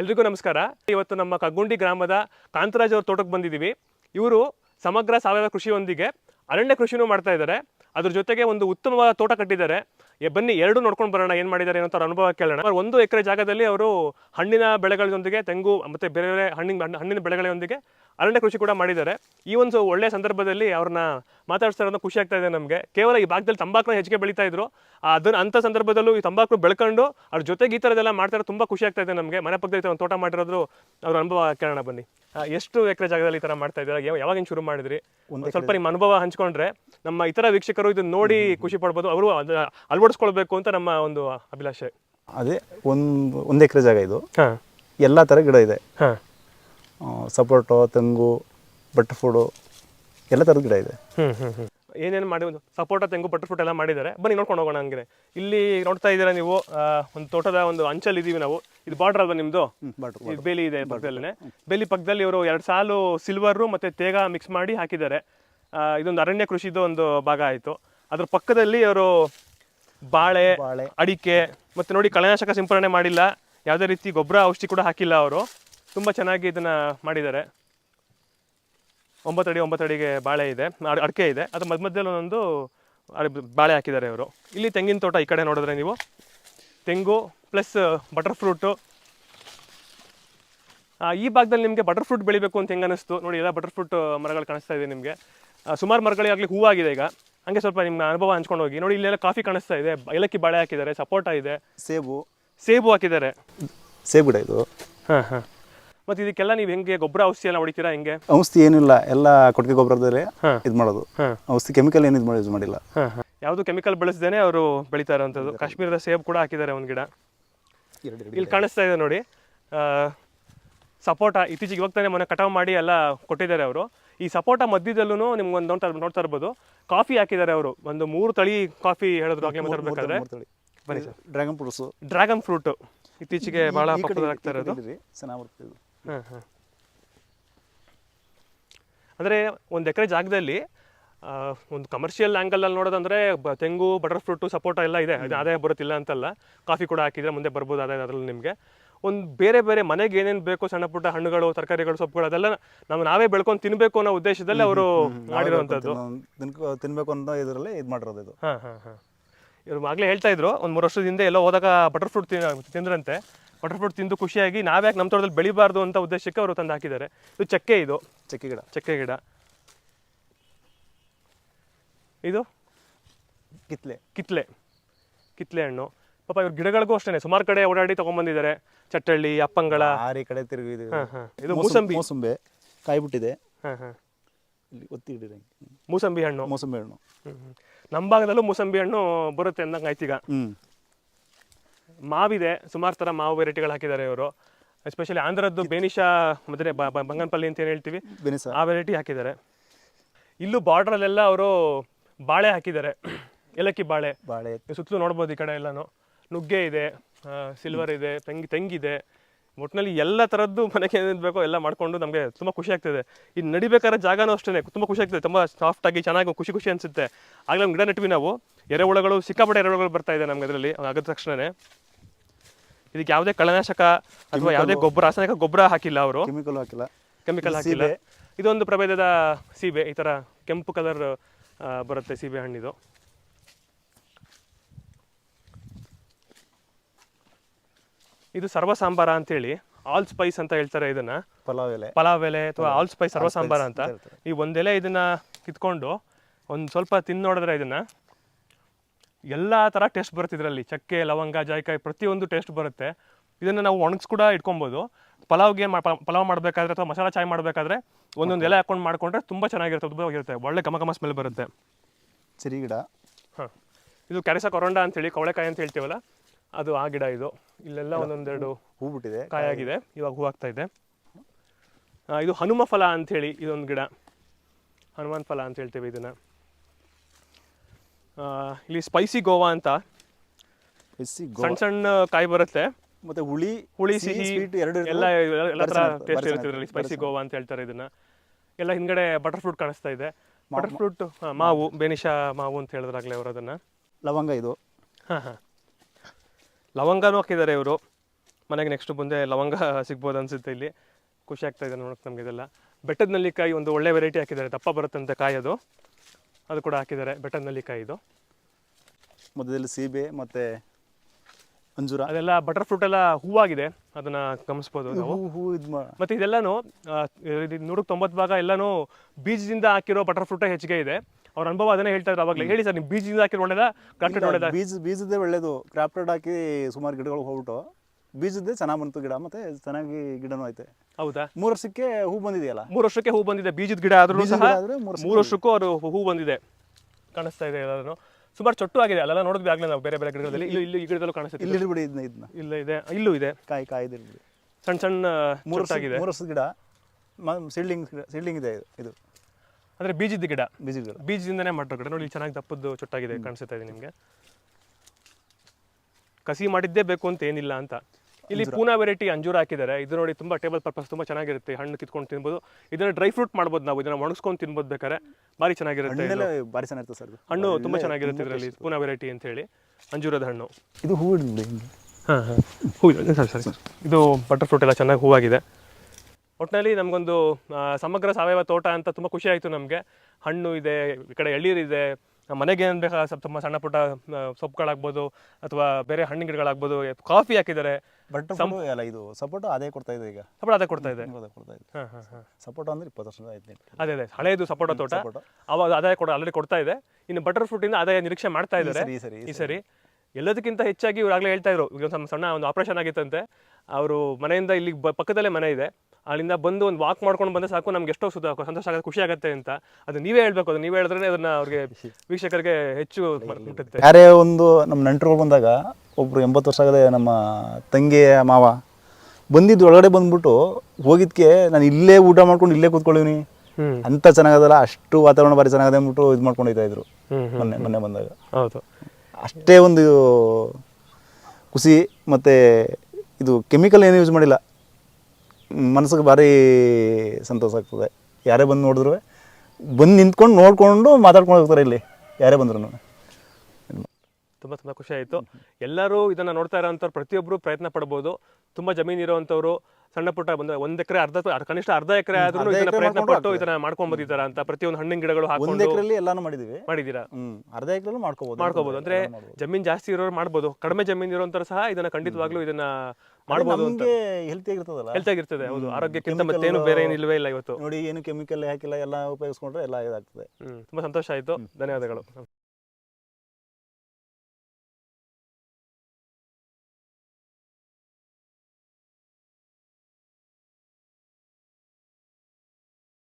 ಎಲ್ರಿಗೂ ನಮಸ್ಕಾರ. ಇವತ್ತು ನಮ್ಮ ಕಗ್ಗುಂಡಿ ಗ್ರಾಮದ ಕಾಂತರಾಜ್ ಅವ್ರ ತೋಟಕ್ಕೆ ಬಂದಿದ್ದೀವಿ. ಇವರು ಸಮಗ್ರ ಸಾವಯವ ಕೃಷಿಯೊಂದಿಗೆ ಅರಣ್ಯ ಕೃಷಿನೂ ಮಾಡ್ತಾ ಇದ್ದಾರೆ. ಅದ್ರ ಜೊತೆಗೆ ಒಂದು ಉತ್ತಮವಾದ ತೋಟ ಕಟ್ಟಿದ್ದಾರೆ. ಬನ್ನಿ, ಎರಡು ನೋಡ್ಕೊಂಡು ಬರೋಣ, ಏನು ಮಾಡಿದ್ದಾರೆ ಏನೋ ಅವ್ರ ಅನುಭವ ಕೇಳೋಣ. ಅವ್ರು ಒಂದು ಎಕರೆ ಜಾಗದಲ್ಲಿ ಅವರು ಹಣ್ಣಿನ ಬೆಳೆಗಳೊಂದಿಗೆ, ತೆಂಗು ಮತ್ತೆ ಬೇರೆ ಬೇರೆ ಹಣ್ಣಿನ ಹಣ್ಣಿನ ಬೆಳೆಗಳೊಂದಿಗೆ ಅರಣ್ಯ ಕೃಷಿ ಕೂಡ ಮಾಡಿದ್ದಾರೆ. ಈ ಒಂದು ಒಳ್ಳೆಯ ಸಂದರ್ಭದಲ್ಲಿ ಅವ್ರನ್ನ ಮಾತಾಡ್ಸ್ತಾ ಇರೋದು ಖುಷಿ ಆಗ್ತಾ ಇದೆ ನಮಗೆ. ಕೇವಲ ಈ ಭಾಗದಲ್ಲಿ ತಂಬಾಕುನ ಹೆಚ್ಚಿಗೆ ಬೆಳೀತಾ ಇದ್ರು. ಅದನ್ನ ಅಂಥ ಸಂದರ್ಭದಲ್ಲೂ ಈ ತಂಬಾಕು ಬೆಳ್ಕೊಂಡು ಅವ್ರ ಜೊತೆಗೆ ಈ ಥರದೆಲ್ಲ ಮಾಡ್ತಾರೆ ತುಂಬ ಖುಷಿ ಆಗ್ತಾ ಇದೆ ನಮಗೆ. ಮನೆ ಪಕ್ಕದಲ್ಲಿ ಒಂದು ತೋಟ ಮಾಡಿರೋದು ಅವ್ರ ಅನುಭವ ಕೇಳೋಣ ಬನ್ನಿ. ಎಷ್ಟು ಎಕರೆ ಜಾಗದಲ್ಲಿ ಈ ಥರ ಮಾಡ್ತಾ ಇದ್ದಾರೆ? ಯಾವಾಗಿನ ಶುರು ಮಾಡಿದ್ರಿ? ಒಂದು ಸ್ವಲ್ಪ ನಿಮ್ಮ ಅನುಭವ ಹಂಚ್ಕೊಂಡ್ರೆ ನಮ್ಮ ಇತರ ವೀಕ್ಷಕರು ಇದನ್ನ ನೋಡಿ ಖುಷಿ ಪಡ್ಬೋದು. ಅವರು ಅಳವಡಿಸ್ಕೊಳ್ಬೇಕು ಅಂತ ನಮ್ಮ ಒಂದು ಅಭಿಲಾಷೆ. ಅದೇ ಒಂದು ಒಂದು ಎಕರೆ ಜಾಗ ಇದು. ಹಾಂ. ಎಲ್ಲ ಥರ ಗಿಡ ಇದೆ. ಹಾಂ. ಸಪೋಟೊ ತೆಂಗು ಬಟರ್ಫ್ರೂಡು ಎಲ್ಲ ಥರದ ಗಿಡ ಇದೆ. ಏನೇನು ಮಾಡಿ ಸಪೋಟ ತೆಂಗು ಬಟರ್ ಫ್ರೂಟ್ ಎಲ್ಲ ಮಾಡಿದ್ದಾರೆ. ಬನ್ನಿ ನೋಡ್ಕೊಂಡು ಹೋಗೋಣ ಹಂಗೆ. ಇಲ್ಲಿ ನೋಡ್ತಾ ಇದ್ದೀರಾ ನೀವು ಒಂದು ತೋಟದ ಒಂದು ಅಂಚಲ್ ಇದೀವಿ ನಾವು. ಇದು ಬಾರ್ಡರ್ ಅಲ್ವಾ ನಿಮ್ದು? ಇದು ಬೇಲಿ ಇದೆ ಪಕ್ಕದಲ್ಲೇ ಬೇಲಿ ಪಕ್ಕದಲ್ಲಿ ಇವರು ಎರಡು ಸಾಲು ಸಿಲ್ವರು ಮತ್ತೆ ತೇಗ ಮಿಕ್ಸ್ ಮಾಡಿ ಹಾಕಿದ್ದಾರೆ. ಇದೊಂದು ಅರಣ್ಯ ಕೃಷಿದು ಒಂದು ಭಾಗ ಆಯಿತು. ಅದ್ರ ಪಕ್ಕದಲ್ಲಿ ಇವರು ಬಾಳೆ ಬಾಳೆ. ಅಡಿಕೆ ಮತ್ತೆ ನೋಡಿ ಕಳೆನಾಶಕ ಸಿಂಪರಣೆ ಮಾಡಿಲ್ಲ. ಯಾವುದೇ ರೀತಿ ಗೊಬ್ಬರ ಔಷಧಿ ಕೂಡ ಹಾಕಿಲ್ಲ ಅವರು. ತುಂಬ ಚೆನ್ನಾಗಿ ಇದನ್ನು ಮಾಡಿದ್ದಾರೆ. ಒಂಬತ್ತು ಅಡಿ ಒಂಬತ್ತು ಅಡಿಗೆ ಬಾಳೆ ಇದೆ. ಅಡ್- ಅಡಿಕೆ ಇದೆ. ಅದು ಮಧ್ಯ ಮಧ್ಯದಲ್ಲಿ ಒಂದೊಂದು ಬಾಳೆ ಹಾಕಿದ್ದಾರೆ ಅವರು ಇಲ್ಲಿ ತೆಂಗಿನ ತೋಟ ಈ ಕಡೆ ನೋಡಿದ್ರೆ ನೀವು. ತೆಂಗು ಪ್ಲಸ್ ಬಟರ್ ಫ್ರೂಟು ಈ ಭಾಗದಲ್ಲಿ ನಿಮಗೆ ಬಟರ್ ಫ್ರೂಟ್ ಬೆಳಿಬೇಕು ಅಂತ ಹೆಂಗೆ ಅನಿಸ್ತು? ನೋಡಿ ಎಲ್ಲ ಬಟರ್ ಫ್ರೂಟ್ ಮರಗಳು ಕಾಣಿಸ್ತಾ ಇದೆ ನಿಮಗೆ. ಸುಮಾರು ಮರಗಳಿಗಾಗಲಿ ಹೂವಾಗಿದೆ ಈಗ. ಹಂಗೆ ಸ್ವಲ್ಪ ನಿಮ್ಮ ಅನುಭವ ಹಂಚ್ಕೊಂಡು ಹೋಗಿ. ನೋಡಿ ಇಲ್ಲೆಲ್ಲ ಕಾಫಿ ಕಾಣಿಸ್ತಾ ಇದೆ. ಏಲಕ್ಕಿ ಬಾಳೆ ಹಾಕಿದ್ದಾರೆ ಸಪೋಟ ಇದೆ. ಸೇಬು. ಸೇಬು ಹಾಕಿದ್ದಾರೆ. ಸೇಬು ಗಿಡ ಇದು. ಹಾಂ ಹಾಂ. ಮತ್ತು ಇದಕ್ಕೆಲ್ಲ ನೀವು ಹೆಂಗೆ ಗೊಬ್ಬರ ಔಷಧಿ ಎಲ್ಲ ಹೊಡಿತೀರಾ ಹೆಂಗೆ? ಔಷಧಿ ಏನಿಲ್ಲ ಎಲ್ಲ ಕೊಟ್ಟಿಗೆ ಗೊಬ್ಬರದಲ್ಲೇ. ಇದು ಮಾಡೋದು. ಔಷಧಿ ಕೆಮಿಕಲ್ ಏನು ಇದು ಮಾಡಿ ಯೂಸ್ ಮಾಡಿಲ್ಲ. ಯಾವುದು ಕೆಮಿಕಲ್ ಬಳಸದೇನೆ ಅವರು ಬೆಳೀತಾ ಕಾಶ್ಮೀರದ ಸೇಬ್ ಕೂಡ ಹಾಕಿದ್ದಾರೆ ಒಂದು ಗಿಡ. ಇಲ್ಲಿ ಕಾಣಿಸ್ತಾ ಇದೆ ನೋಡಿ. ಆ, ಸಪೋಟ ಇತ್ತೀಚೆಗೆ ಇವಾಗ ತಾನೇ ಮೊನ್ನೆ ಕಟಾವು ಮಾಡಿ ಎಲ್ಲ ಕೊಟ್ಟಿದ್ದಾರೆ ಅವರು. ಈ ಸಪೋಟ ಮಧ್ಯದಲ್ಲೂ ನಿಮ್ಗೆ ಒಂದು ನೋಡ್ತಾ ನೋಡ್ತಾ ಇರ್ಬೋದು. ಕಾಫಿ ಹಾಕಿದ್ದಾರೆ ಅವರು. ಒಂದು ಮೂರು ತಳಿ ಕಾಫಿ ಹೇಳಿದ್ರು ಹಾಗೆ ಮಾತಾಡ್ಬೇಕಾದ್ರೆ. ಬನ್ನಿ sir. Dragon fruits dragon fruit ಇತ್ತೀಚೆಗೆ ಭಾಳ ಪಕ್ಕದಾಗ್ತಾ ಇರೋದು. ಹಾಂ ಹಾಂ. ಅಂದರೆ ಒಂದು ಎಕರೆ ಜಾಗದಲ್ಲಿ ಒಂದು ಕಮರ್ಷಿಯಲ್ ಆ್ಯಂಗಲಲ್ಲಿ ನೋಡೋದಂದ್ರೆ ಬ- ತೆಂಗು ಬಟರ್ ಫ್ರೂಟು ಸಪೋಟ ಎಲ್ಲ ಇದೆ. ಅದು ಆದಾಯ ಬರುತ್ತಿಲ್ಲ ಅಂತಲ್ಲ. ಕಾಫಿ ಕೂಡ ಹಾಕಿದ್ರೆ ಮುಂದೆ ಬರ್ಬೋದು ಆದಾಯ ಅದರಲ್ಲಿ ನಿಮಗೆ. ಒಂದು ಬೇರೆ ಬೇರೆ ಮನೆಗೆ ಏನೇನು ಬೇಕು ಸಣ್ಣ ಪುಟ್ಟ ಹಣ್ಣುಗಳು ತರಕಾರಿಗಳು ಸೊಪ್ಪುಗಳು ಅದೆಲ್ಲ ನಾವು ನಾವೇ ಬೆಳ್ಕೊಂಡು ತಿನ್ನಬೇಕು ಅನ್ನೋ ಉದ್ದೇಶದಲ್ಲಿ ಅವರು ಮಾಡಿರುವಂಥದ್ದು. ತಿನ್ಬೇಕು ಅಂತ ಇದರಲ್ಲಿ ಇದು ಮಾಡಿರೋದು ಇದು. ಹಾಂ ಹಾಂ ಹಾಂ. ಇವ್ರು ಆಗಲೇ ಹೇಳ್ತಾ ಇದ್ರು ಒಂದು ಮೂರು ವರ್ಷದಿಂದ ಎಲ್ಲೋ ಹೋದಾಗ ಬಟರ್ ಫ್ರೂಟ್ ತಿಂದ್ರಂತೆ. ಬಟರ್ ಫ್ರೂಟ್ ತಿಂದು ಖುಷಿಯಾಗಿ ನಾವ್ಯಾಕೆ ನಮ್ಮ ತೋಟದಲ್ಲಿ ಬೆಳಿಬಾರ್ದು ಅಂತ ಉದ್ದೇಶಕ್ಕೆ ಅವರು ತಂದು ಹಾಕಿದ್ದಾರೆ. ಇದು ಚಕ್ಕೆ ಇದು. ಚಕ್ಕೆ ಗಿಡ. ಚಕ್ಕೆ ಗಿಡ. ಇದು? ಕಿತ್ಲೆ. ಕಿತ್ಲೆ. ಕಿತ್ಲೆ ಹಣ್ಣು. ಪಾಪ ಇವ್ರ ಗಿಡಗಳಿಗೂ ಅಷ್ಟೇ ಸುಮಾರು ಕಡೆ ಓಡಾಡಿ ತಗೊಂಡ್ಬಂದಿದ್ದಾರೆ ಚಟ್ಟಳ್ಳಿ ಅಪ್ಪಂಗಳ. ಆರಿ ಕಡೆ ತಿರುಗಿ ಹಾಂ ಹಾಂ. ಇದು ಮೂಸಂಬಿ ಮೋಸಂಬೆ. ಕಾಯಿ ಬಿಟ್ಟಿದೆ ಇಲ್ಲಿ ಒತ್ತಿ ಮೂಸಂಬಿ ಹಣ್ಣು. ಮೂಸಂಬಿ ಹಣ್ಣು. ನಮ್ಮ ಭಾಗದಲ್ಲೂ ಮೂಸಂಬಿ ಹಣ್ಣು ಬರುತ್ತೆ ಅಂದಂಗೆ ಆಯ್ತೀಗ ಮಾವಿದೆ ಸುಮಾರು ಥರ ಮಾವು ವೆರೈಟಿಗಳು ಹಾಕಿದ್ದಾರೆ ಇವರು. ಎಸ್ಪೆಷಲಿ ಆಂಧ್ರದ್ದು ಬೇನಿಶಾ ಮತ್ತೆ ಬಂಗನಪಲ್ಲಿ ಅಂತ ಏನು ಹೇಳ್ತೀವಿ ಬೆನಿಸ ಆ ವೆರೈಟಿ ಹಾಕಿದ್ದಾರೆ. ಇಲ್ಲೂ ಬಾರ್ಡ್ರಲ್ಲೆಲ್ಲ ಅವರು ಬಾಳೆ ಹಾಕಿದ್ದಾರೆ. ಏಲಕ್ಕಿ ಬಾಳೆ. ಬಾಳೆ. ಸುತ್ತಲೂ ನೋಡ್ಬೋದು ಈ ಕಡೆ ಎಲ್ಲಾನು. ನುಗ್ಗೆ ಇದೆ ಸಿಲ್ವರ್ ಇದೆ ತೆಂಗಿ ತೆಂಗಿದೆ. ಒಟ್ಟಿನಲ್ಲಿ ಎಲ್ಲ ಥರದ್ದು ಮನೆಗೆ ಏನೇನು ಬೇಕೋ ಎಲ್ಲ ಮಾಡಿಕೊಂಡು ನಮಗೆ ತುಂಬ ಖುಷಿ ಆಗ್ತದೆ. ಇದು ನಡಿಬೇಕಾದ್ರೆ ಜಾಗನೂ ಅಷ್ಟೇ ತುಂಬ ಖುಷಿ ಆಗ್ತದೆ. ತುಂಬ ಸಾಫ್ಟಾಗಿ ಚೆನ್ನಾಗಿ ಖುಷಿ ಖುಷಿ ಅನಿಸುತ್ತೆ. ಆಗಲೇ ಗಿಡ ನೆಟ್ವಿ ನಾವು. ಎರೆಹುಳಗಳು ಸಿಕ್ಕಾಪಟ್ಟೆ ಎರೆಹುಳಗಳು ಬರ್ತಾ ಇದೆ ನಮಗೆ ಅದರಲ್ಲಿ ಆಗದ ತಕ್ಷಣನೇ. ಇದಕ್ಕೆ ಯಾವುದೇ ಕಳನಾಶಕ ಅಥವಾ ಯಾವುದೇ ಗೊಬ್ಬರ ರಾಸಾಯನಿಕ ಗೊಬ್ಬರ ಹಾಕಿಲ್ಲ ಅವರು. ಕೆಮಿಕಲ್ ಹಾಕಿಲ್ಲ. ಕೆಮಿಕಲ್ ಹಾಕಿಲ್ಲ. ಇದೊಂದು ಪ್ರಭೇದದ ಸೀಬೆ ಈ ಥರ ಕೆಂಪು ಕಲರ್ ಬರುತ್ತೆ ಸೀಬೆ ಹಣ್ಣಿದು. ಇದು ಸರ್ವ ಸಾಂಬಾರ ಅಂತೇಳಿ ಆಲ್ ಸ್ಪೈಸ್ ಅಂತ ಹೇಳ್ತಾರೆ ಇದನ್ನ. ಪಲಾವ್ ಎಲೆ. ಪಲಾವ್ ಎಲೆ ಅಥವಾ ಆಲ್ ಸ್ಪೈಸ್ ಸರ್ವ ಸಾಂಬಾರ ಅಂತ. ಈ ಒಂದೆಲೆ ಇದನ್ನ ಕಿತ್ಕೊಂಡು ಒಂದು ಸ್ವಲ್ಪ ತಿಂದು ನೋಡಿದ್ರೆ ಇದನ್ನ ಎಲ್ಲ ಥರ ಟೇಸ್ಟ್ ಬರುತ್ತೆ ಇದರಲ್ಲಿ. ಚಕ್ಕೆ ಲವಂಗ ಜಾಯಿಕಾಯಿ ಪ್ರತಿಯೊಂದು ಟೇಸ್ಟ್ ಬರುತ್ತೆ. ಇದನ್ನು ನಾವು ಒಣಗಿಸ್ ಕೂಡ ಇಟ್ಕೊಬೋದು. ಪಲಾವ್ಗೆ ಪಲಾವ್ ಮಾಡಬೇಕಾದ್ರೆ ಅಥವಾ ಮಸಾಲ ಚಾಯ್ ಮಾಡಬೇಕಾದ್ರೆ ಒಂದೊಂದು ಎಲೆ ಹಾಕೊಂಡು ಮಾಡಿಕೊಂಡ್ರೆ ತುಂಬ ಚೆನ್ನಾಗಿರುತ್ತೆ ಅದ್ಭುತವಾಗಿರುತ್ತೆ ಒಳ್ಳೆ ಘಮ ಘಮ ಸ್ಮೆಲ್ ಬರುತ್ತೆ. ಸಿರಿ ಗಿಡ. ಹಾಂ. ಇದು ಕ್ಯಾರಿಸ ಕೊರೊಂಡ ಅಂತೇಳಿ ಕವಳೆಕಾಯಿ ಅಂತ ಹೇಳ್ತೀವಲ್ಲ? ಅದು ಆ ಗಿಡ ಇದು. ಇಲ್ಲೆಲ್ಲ ಒಂದೊಂದೆರಡು ಹೂ ಬಿಟ್ಟಿದೆ. ಕಾಯಾಗಿದೆ ಇವಾಗ ಹೂ ಆಗ್ತಾ ಇದೆ. ಇದು ಹನುಮ ಫಲ ಅಂಥೇಳಿ ಇದೊಂದು ಗಿಡ. ಹನುಮಾನ್ ಫಲ ಅಂತ ಹೇಳ್ತೀವಿ ಇದನ್ನು. ಇಲ್ಲಿ ಸ್ಪೈಸಿ ಗೋವಾ ಅಂತ. ಸಣ್ಣ ಸಣ್ಣ ಕಾಯಿ ಬರುತ್ತೆ. ಮತ್ತೆ ಹುಳಿ ಹುಳಿ ಸಿಹಿ ಸ್ವೀಟ್ ಎರಡು ಎಲ್ಲ ಎಲ್ಲ ಭಾರಿ ಥರ ಟೇಸ್ಟ್ ಇರುತ್ತೆ ಇದರಲ್ಲಿ ಸ್ಪೈಸಿ ಗೋವಾ ಅಂತ ಹೇಳ್ತಾರೆ ಇದನ್ನ. ಎಲ್ಲ ಹಿಂದ್ಗಡೆ ಬಟರ್ ಫ್ರೂಟ್ ಕಾಣಿಸ್ತಾ ಇದೆ. ಬಟರ್ ಫ್ರೂಟ್ ಮಾವು ಬೆನಿಶಾ ಮಾವು ಅಂತ ಹೇಳಿದ್ರಾಗಲೇ ಅವರು ಅದನ್ನ. ಲವಂಗ ಇದು. ಹಾಂ ಹಾಂ. ಲವಂಗನೂ ಹಾಕಿದ್ದಾರೆ ಇವರು. ಮನೆಗೆ ನೆಕ್ಸ್ಟ್ ಮುಂದೆ ಲವಂಗ ಸಿಗ್ಬೋದು ಅನ್ಸುತ್ತೆ ಇಲ್ಲಿ. ಖುಷಿ ಆಗ್ತಾ ಇದೆ ನೋಡಕ್ ನಮಗೆ ಇದೆಲ್ಲ. ಬೆಟ್ಟದ ನೆಲ್ಲಿಕಾಯಿ ಒಂದು ಒಳ್ಳೆ ವೆರೈಟಿ ಹಾಕಿದ್ದಾರೆ. ದಪ್ಪ ಬರುತ್ತಂತೆ ಕಾಯಿ ಅದು. ಅದು ಕೂಡ ಹಾಕಿದ್ದಾರೆ ಬೆಟ್ಟದ ನಲ್ಲಿಕಾಯಿ ಇದು. ಮಧ್ಯದಲ್ಲಿ ಸೀಬೆ ಮತ್ತೆ ಅಂಜೂರ. ಅದೆಲ್ಲ ಬಟರ್ ಫ್ರೂಟ್ ಎಲ್ಲ ಹೂವಾಗಿದೆ. ಅದನ್ನ ಗಮನಿಸ್ಬೋದು ನಾವು. ಹೂ ಇದು ಮಾ ಮತ್ತೆ ಇದೆಲ್ಲಾನು ನೂರಕ್ಕೆ ತೊಂಬತ್ತು ಭಾಗ ಎಲ್ಲಾನು ಬೀಜದಿಂದ ಹಾಕಿರೋ ಬಟರ್ ಫ್ರೂಟ್ ಹೆಚ್ಚಿಗೆ ಇದೆ. ಅವ್ರ ಅನುಭವ ಅದನ್ನೇ ಹೇಳ್ತಾ ಇದ್ರು ಅವಾಗಲೇ. ಹೇಳಿ ಸರ್ ನೀವು ಬೀಜದಿಂದ ಹಾಕಿರೋ ಒಳ್ಳೇದಾ? ಗ್ರಾಫ್ಟೆಡ್ ಒಳ್ಳೇದಾ? ಬೀಜ ಬೀಜದೇ ಒಳ್ಳೇದು. ಕ್ರಾಫ್ಟೆಡ್ ಹಾಕಿ ಸುಮಾರು ಗಿಡಗಳು ಹೋಗ್ಬಿಟ್ಟು. ಬೀಜದ್ದೇ ಚೆನ್ನಾಗಿ ಬಂತು ಗಿಡ ಮತ್ತೆ ಚೆನ್ನಾಗಿ ಗಿಡನೂ ಐತೆ. ಹೌದಾ? ಮೂರು ವರ್ಷಕ್ಕೆ ಹೂ ಬಂದಿದೆಯಲ್ಲ? ಮೂರು ವರ್ಷಕ್ಕೆ ಹೂ ಬಂದಿದೆ. ಬೀಜದ ಗಿಡ ಆದ್ರೂ ಬೀಜದ ಸಹ ಆದ್ರೆ ಮೂರು ಮೂರು ವರ್ಷಕ್ಕೂ ಅದು ಹೂ ಬಂದಿದೆ. ಕಾಣಿಸ್ತಾ ಇದೆ ಎಲ್ಲಾನು ಸುಮಾರು ಚೊಟ್ಟು ಆಗಿದೆ. ಅಲ್ಲೆಲ್ಲ ನೋಡಿದ್ವಿ ಆಗ್ಲೇ ನಾವು ಬೇರೆ ಬೇರೆ ಗಿಡಗಳಲ್ಲಿ. ಇಲ್ಲಿ ಇಲ್ಲಿ ಈ ಗಿಡದಲ್ಲೂ ಕಾಣಿಸುತ್ತೆ. ಇಲ್ಲಿ ಬಿಡಿ ಇದನ್ನ ಇದನ್ನ ಇಲ್ಲ ಇದೆ. ಇಲ್ಲೂ ಇದೆ. ಕಾಯಿ ಕಾಯಿದೆ ಇಲ್ಲಿ ಸಣ್ಣ ಸಣ್ಣ ಮೂರು ಆಗಿದೆ ಮೂರು ವರ್ಷದ ಗಿಡ ಸಿಡ್ಲಿಂಗ್ ಸಿಡ್ಲಿಂಗ್ ಇದೆ ಇದು. ಇದು. ಅಂದ್ರೆ ಬೀಜದ ಗಿಡ. ಬೀಜದ ಗಿಡ. ಬೀಜದಿಂದನೇ ಮಾಡಿರೋ ಗಿಡ. ನೋಡಿ ಇಲ್ಲಿ ಚೆನ್ನಾಗಿ ದಪ್ಪದ್ದು ಚೊಟ್ಟಾಗಿದೆ ಕಾಣಿಸ್ತಾ ಇದೆ ನಿಮಗೆ. ಕಸಿ ಮಾಡಿದ್ದೇ ಬೇಕು ಅಂತ ಏನಿಲ್ಲ ಅಂತ. ಇಲ್ಲಿ ಪೂನಾ ವೆರೈಟಿ ಅಂಜೂರ ಹಾಕಿದ್ದಾರೆ. ಇದು ನೋಡಿ ತುಂಬಾ ಟೇಬಲ್ ಪರ್ಪಸ್ ತುಂಬಾ ಚೆನ್ನಾಗಿರುತ್ತೆ. ಹಣ್ಣು ಕಿತ್ಕೊಂಡು ತಿನ್ಬೋದು. ಇದನ್ನ ಡ್ರೈ ಫ್ರೂಟ್ ಮಾಡ್ಬೋದು ನಾವು. ಇದನ್ನ ಒಣಗಿಸ್ಕೊಂಡು ತಿನ್ಬೋದು ಬೇಕಾದ್ರೆ. ಬಾರಿ ಚೆನ್ನಾಗಿರುತ್ತೆ. ಹಣ್ಣೆಲ್ಲ ಭಾರಿ ಚೆನ್ನಾಗಿರ್ತದೆ ಸರ್ ಹಣ್ಣು ತುಂಬಾ ಚೆನ್ನಾಗಿರುತ್ತೆ ಇದರಲ್ಲಿ. ಪೂನಾ ವೆರೈಟಿ ಅಂತ ಹೇಳಿ. ಅಂಜೂರದ ಹಣ್ಣು. ಇದು ಹೂ ಹಾ ಹಾ. ಹಾಂ ಹಾಂ ಸರಿ ಸರಿ. ಇದು ಬಟರ್ ಫ್ರೂಟ್ ಎಲ್ಲ ಚೆನ್ನಾಗಿ ಹೂವಾಗಿದೆ. ಒಟ್ಟಿನಲ್ಲಿ ನಮಗೊಂದು ಸಮಗ್ರ ಸಾವಯವ ತೋಟ ಅಂತ ತುಂಬ ಖುಷಿ ಆಯಿತು ನಮಗೆ. ಹಣ್ಣು ಇದೆ ಈ ಕಡೆ ಎಳ್ಳೀರಿದೆ ಮನೆಗೆ ಏನು ಬೇಕಾ? ಸ್ವಲ್ಪ ತುಂಬ ಸಣ್ಣ ಪುಟ್ಟ ಸೊಪ್ಪುಗಳಾಗ್ಬೋದು ಅಥವಾ ಬೇರೆ ಹಣ್ಣಿನ ಗಿಡಗಳಾಗ್ಬೋದು ಕಾಫಿ ಹಾಕಿದ್ದಾರೆ. ಬಟ್ ಅಲ್ಲ ಇದು ಸಪೋಟ ಅದೇ ಕೊಡ್ತಾ ಇದೆ ಈಗ. ಸಪೋಟ ಅದೇ ಕೊಡ್ತಾ ಇದೆ. ಕೊಡ್ತಾ ಇದೆ. ಹಾಂ ಹಾಂ ಹಾಂ. ಸಪೋಟ ಅಂದ್ರೆ ಇಪ್ಪತ್ತು ವರ್ಷದ ಆಯ್ತು ಅದೇ ಅದೇ. ಹಳೆಯದು ಸಪೋಟ ತೋಟ. ಅವಾಗ ಅದೇ ಕೊಡ ಆಲ್ರೆಡಿ ಕೊಡ್ತಾ ಇದೆ. ಇನ್ನು ಬಟರ್ ಫ್ರೂಟಿಂದ ಅದೇ ನಿರೀಕ್ಷೆ ಮಾಡ್ತಾ ಇದ್ದಾರೆ. ಸರಿ ಸರಿ ಈ ಸರಿ. ಎಲ್ಲದಕ್ಕಿಂತ ಹೆಚ್ಚಾಗಿ ಇವ್ರು ಆಗ್ಲೇ ಹೇಳ್ತಾ ಇದ್ರು. ಈಗ ಒಂದು ಸಣ್ಣ ಒಂದು ಆಪರೇಷನ್ ಆಗಿತ್ತಂತೆ ಅವರು ಮನೆಯಿಂದ ಇಲ್ಲಿ ಬ- ಪಕ್ಕದಲ್ಲೇ ಮನೆ ಇದೆ. ಅಲ್ಲಿಂದ ಬಂದು ಒಂದು ವಾಕ್ ಮಾಡ್ಕೊಂಡು ಬಂದ್ರೆ ಸಾಕು ನಮ್ಗೆ ಎಷ್ಟೋ ಸುತ್ತ ಸಂತೋಷ ಆಗುತ್ತೆ ಖುಷಿ ಆಗುತ್ತೆ ಅಂತ. ಅದು ನೀವೇ ಹೇಳ್ಬೇಕು ಅದು ನೀವೇ ಹೇಳಿದ್ರೆ ಅದನ್ನ ಅವ್ರಿಗೆ ವೀಕ್ಷಕರಿಗೆ ಹೆಚ್ಚು ಮುಟ್ಟುತ್ತೆ ಯಾರೇ ಒಂದು ನಮ್ಮ ನೆಂಟರುಗಳು ಬಂದಾಗ ಒಬ್ರು ಎಂಬತ್ತು ವರ್ಷ ಆಗದೆ ನಮ್ಮ ತಂಗಿಯ ಮಾವ ಬಂದಿದ್ದು ಒಳಗಡೆ ಬಂದ್ಬಿಟ್ಟು ಹೋಗಿದ್ಕೆ ನಾನು ಇಲ್ಲೇ ಊಟ ಮಾಡ್ಕೊಂಡು ಇಲ್ಲೇ ಕೂತ್ಕೊಳ್ಳೀನಿ ಅಂತ ಚೆನ್ನಾಗದಲ್ಲ ಅಷ್ಟು ವಾತಾವರಣ ಬಾರಿ ಚೆನ್ನಾಗದೆ ಅಂದ್ಬಿಟ್ಟು ಇದು ಮಾಡ್ಕೊಂಡು ಹೋಗ್ತಾ ಇದ್ರು ಮೊನ್ನೆ ಮೊನ್ನೆ ಬಂದಾಗ. ಹೌದು. ಅಷ್ಟೇ ಒಂದು ಖುಷಿ ಮತ್ತು ಇದು ಕೆಮಿಕಲ್ ಏನು ಯೂಸ್ ಮಾಡಿಲ್ಲ. ಮನಸ್ಸಿಗೆ ಭಾರಿ ಸಂತೋಷ ಆಗ್ತದೆ. ಯಾರೇ ಬಂದು ನೋಡಿದ್ರು ಬಂದು ನಿಂತ್ಕೊಂಡು ನೋಡಿಕೊಂಡು ಮಾತಾಡ್ಕೊಂಡು ಹೋಗ್ತಾರೆ ಇಲ್ಲಿ. ಯಾರೇ ಬಂದ್ರು. ತುಂಬ ತುಂಬ ಖುಷಿ ಆಯಿತು. ಎಲ್ಲರೂ ಇದನ್ನ ನೋಡ್ತಾ ಇರೋಂಥವ್ರು ಪ್ರತಿಯೊಬ್ಬರು ಪ್ರಯತ್ನ ಪಡ್ಬೋದು. ತುಂಬ ಜಮೀನು ಇರೋವಂಥವ್ರು ಸಣ್ಣ ಪುಟ್ಟ ಬಂದ ಒಂದ್ ಎಕರೆ ಅರ್ಧ ಅರ್- ಕನಿಷ್ಠ ಅರ್ಧ ಎಕರೆ ಆದ್ರೂ ಇದನ್ನ ಪ್ರಯತ್ನ ಪಟ್ಟು ಇದನ್ನ ಮಾಡ್ಕೊಂಡು ಬಂದಿದ್ದಾರ ಅಂತ ಪ್ರತಿಯೊಂದು ಹಣ್ಣಿನ ಗಿಡಗಳು ಹಾಕೊಂಡು ಎಲ್ಲಾನು ಮಾಡಿದೀವಿ ಮಾಡಿದ್ದೀರಾ? ಹ್ಮ್ ಅರ್ಧ ಎಕರೆಲ್ಲೂ ಮಾಡ್ಕೋಬಹುದು ಮಾಡ್ಕೋಬಹುದು ಅಂದ್ರೆ ಜಮೀನ್ ಜಾಸ್ತಿ ಇರೋರು ಮಾಡ್ಬೋದು. ಕಡಿಮೆ ಜಮೀನ್ ಇರೋಂಥವ್ರು ಸಹ ಇದನ್ನ ಖಂಡಿತವಾಗ್ಲೂ ಇದನ್ನ ಮಾಡ್ಬೋದು ಅಂತ. ನಮಗೆ ಹೆಲ್ತಿ ಆಗಿರ್ತದಲ್ಲ. ಹೆಲ್ತ್ ಆಗಿರ್ತದೆ ಹೌದು. ಆರೋಗ್ಯಕ್ಕಿಂತ ಮತ್ತೇನು ಬೇರೆ ಏನಿಲ್ವೇ ಇಲ್ಲ ಇವತ್ತು. ನೋಡಿ ಏನು ಕೆಮಿಕಲ್ ಹಾಕಿಲ್ಲ ಎಲ್ಲ ಉಪಯೋಗಿಸ್ಕೊಂಡ್ರೆ ಎಲ್ಲ ಇದಾಗ್ತದೆ. ಹ್ಮ್. ತುಂಬಾ ಸಂತೋಷ ಆಯ್ತು. ಧನ್ಯವಾದಗಳು.